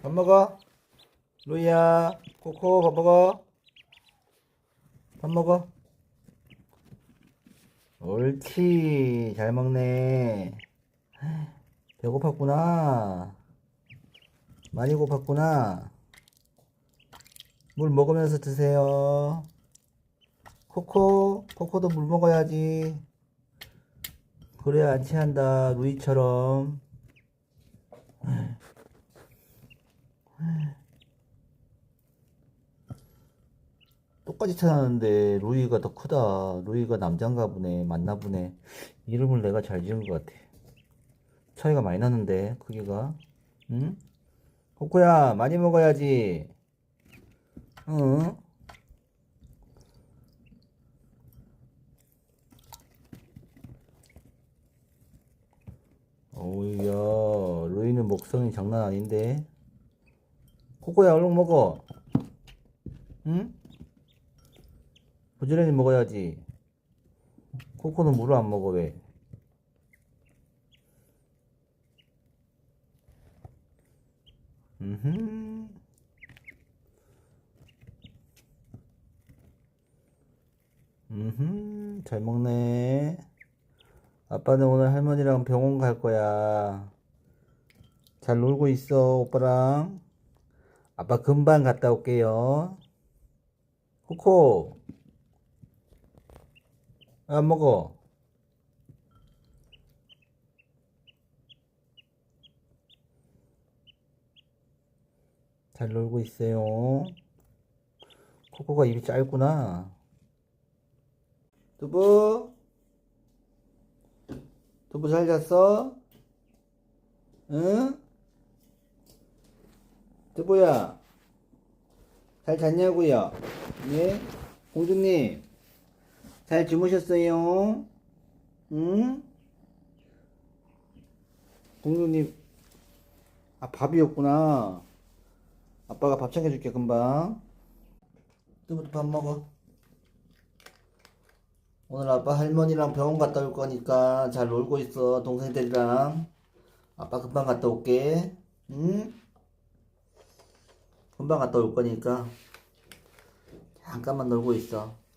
밥 먹어. 루이야, 코코 밥 먹어. 밥 먹어. 옳지. 잘 먹네. 배고팠구나. 많이 고팠구나. 물 먹으면서 드세요. 코코, 코코도 물 먹어야지. 그래야 안 체한다. 루이처럼. 똑같이 태어났는데 루이가 더 크다. 루이가 남잔가 보네. 맞나 보네. 이름을 내가 잘 지은 것 같아. 차이가 많이 나는데 크기가. 응? 코코야 많이 먹어야지. 응? 오우야 루이는 먹성이 장난 아닌데. 코코야 얼른 먹어. 응? 부지런히 먹어야지. 코코는 물을 안 먹어, 왜? 음. 음. 잘 먹네. 아빠는 오늘 할머니랑 병원 갈 거야. 잘 놀고 있어, 오빠랑. 아빠 금방 갔다 올게요. 코코. 안 먹어. 잘 놀고 있어요. 코코가 입이 짧구나. 두부? 두부 잘 잤어? 응? 두부야. 잘 잤냐고요? 네? 공주님. 잘 주무셨어요? 응? 공주님, 아, 밥이었구나. 아빠가 밥 챙겨줄게, 금방. 뜨부터 밥 먹어. 오늘 아빠 할머니랑 병원 갔다 올 거니까 잘 놀고 있어, 동생들이랑. 아빠 금방 갔다 올게. 응? 금방 갔다 올 거니까. 잠깐만 놀고 있어.